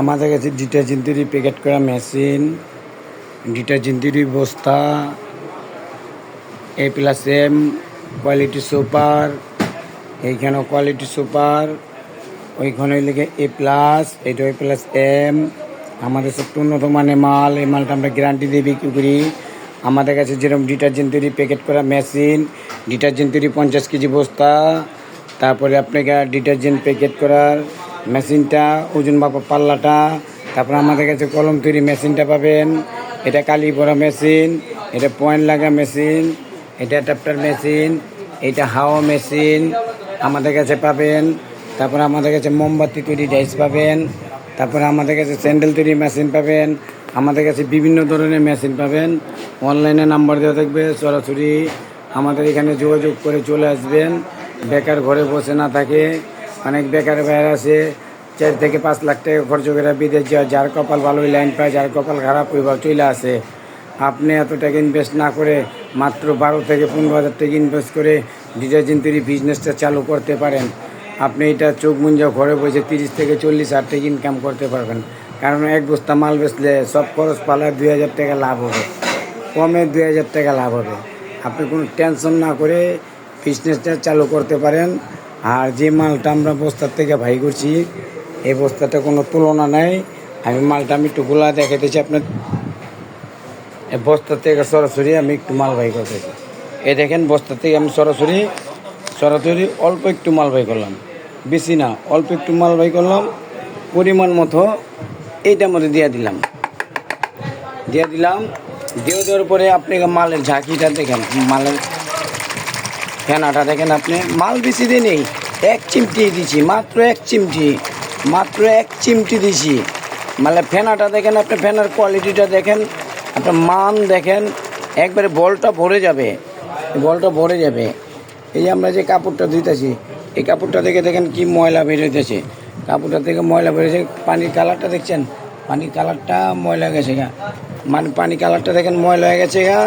আমাদের কাছে ডিটারজেন্ট তৈরি প্যাকেট করা মেশিন ডিটারজেন্ট তৈরি বস্তা A plus M quality super এইখানেও কোয়ালিটি সুপার ওইখানে লিখে এ প্লাস এটা এ প্লাস এম আমাদের সব উন্নত মানের মাল, এই মালটা আমরা গ্যারান্টি দিয়ে বিক্রি করি। আমাদের কাছে যেরকম ডিটারজেন্ট তৈরি প্যাকেট করা মেশিন ডিটারজেন্ট তৈরি পঞ্চাশ কেজি বস্তা, তারপরে আপনাকে ডিটারজেন্ট প্যাকেট করার মেশিনটা, ওজন মাপা পাল্লাটা, তারপরে আমাদের কাছে কলম তৈরি মেশিনটা পাবেন। এটা কালি পরা মেশিন, এটা পয়েন্ট লাগা মেশিন, এটা ট্যাপ্টার মেশিন, এটা হাওয়া মেশিন আমাদের কাছে পাবেন। তারপরে আমাদের কাছে মোমবাতি তৈরি ডাইস পাবেন। তারপরে আমাদের কাছে স্যান্ডেল তৈরি মেশিন পাবেন। আমাদের কাছে বিভিন্ন ধরনের মেশিন পাবেন। অনলাইনে নাম্বার দেওয়া থাকবে সরাসরি। আমাদের এখানে যোগাযোগ করে চলে আসবেন। বেকার ঘরে বসে না থাকে। অনেক বেকার বাইরে আছে। চার থেকে পাঁচ লাখ টাকা খরচ করে বিদেশ যাওয়া, যার কপাল ভালো ওই লাইন পায়, যার কপাল খারাপ ওই চলে আসে আপনি এত টাকা ইনভেস্ট না করে মাত্র বারো থেকে পনেরো হাজার টাকা ইনভেস্ট করে ডিটারজেন্ট তৈরি বিজনেসটা চালু করতে পারেন। আপনি এটা চোখ মুঞ্জা ঘরে বসে তিরিশ থেকে চল্লিশ হাজার টাকা ইনকাম করতে পারবেন। কারণ এক বস্তা মাল বেচলে সব খরচ পালায় দুই হাজার টাকা লাভ হবে। কমে দুই হাজার টাকা লাভ হবে। আপনি কোনো টেনশন না করে বিজনেসটা চালু করতে পারেন। আর যে মালটা আমরা বস্তার থেকে ভাই করছি এই বস্তাটা কোনো তুলনা নাই। আমি মালটা আমি একটু গোলা দেখাতেছি আপনার। এই বস্তা থেকে সরাসরি আমি একটু মাল বাই করতেছি এই দেখেন বস্তা থেকে আমি সরাসরি সরাসরি অল্প একটু মাল বাই করলাম। বেশি না, অল্প একটু মাল বাই করলাম। পরিমাণ মতো এইটার মধ্যে দিয়ে দিলাম। দিয়ে দিলাম। দিয়ে দেওয়ার পরে আপনি মালের ঝাঁকিটা দেখেন, মালের ফেনাটা দেখেন আপনি। মাল বেশি দিয়ে নেই, এক চিমটি দিছি, মাত্র এক চিমটি। মাত্র এক চিমটি দিছি। মানে ফেনাটা দেখেন আপনি ফেনার কোয়ালিটিটা দেখেন, আপনার মান দেখেন, একবারে বলটা ভরে যাবে, বলটা ভরে যাবে। এই যে আমরা যে কাপড়টা ধুইতেছি, এই কাপড়টা দেখে দেখেন কি ময়লা বেরোতেছে কাপড়টা থেকে ময়লা বেরোছে পানির কালারটা দেখছেন? পানির কালারটা ময়লা গেছে গা। মানে পানি কালারটা দেখেন ময়লা হয়ে গেছে গা।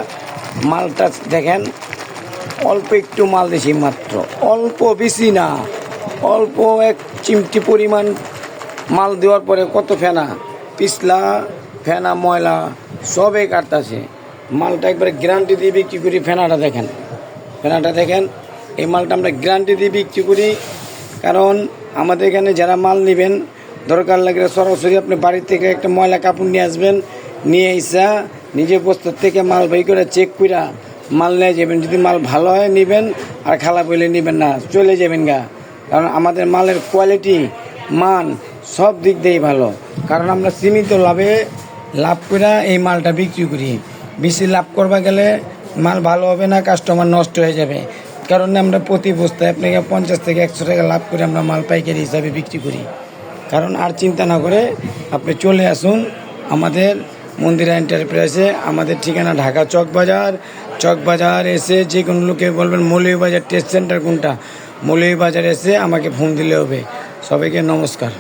মালটা দেখেন, অল্প একটু মাল দিছি মাত্র, অল্প বেশি না। অল্প এক চিমটি পরিমাণ মাল দেওয়ার পরে কত ফেনা? পিছলা, ফেনা, ময়লা, সবে কাটতাছে মালটা একবারে গ্যারান্টি দিয়ে বিক্রি করি ফেনাটা দেখেন। ফেনাটা দেখেন, এই মালটা আমরা গ্যারান্টি দিয়ে বিক্রি করি কারণ আমাদের এখানে যারা মাল নেবেন, দরকার লাগলে সরাসরি আপনি বাড়ি থেকে একটা ময়লা কাপড় নিয়ে আসবেন, নিয়ে এসা নিজের বস্তার থেকে মাল বাই করে চেক কইরা মাল নিয়ে যাবেন। যদি মাল ভালো হয় নেবেন, আর খারাপ হইলে নেবেন না, চলে যাবেন গা। কারণ আমাদের মালের কোয়ালিটি মান সব দিক দিয়েই ভালো। কারণ আমরা সীমিত লাভে লাভ করে এই মালটা বিক্রি করি। বেশি লাভ করবা গেলে মাল ভালো হবে না কাস্টমার নষ্ট হয়ে যাবে। কারণ আমরা প্রতি বস্তায় আপনাকে পঞ্চাশ থেকে একশো টাকা লাভ করে আমরা মাল পাইকারি হিসাবে বিক্রি করি। কারণ আর চিন্তা না করে আপনি চলে আসুন আমাদের মন্দিরা এন্টারপ্রাইজে আমাদের ঠিকানা ঢাকা চক বাজার চক বাজার এসে যে কোনো লোকে বলবেন মৌলভী বাজার টেস্ট সেন্টার কোনটা? মৌলভী বাজার এসে আমাকে ফোন দিলে হবে। সবাইকে নমস্কার।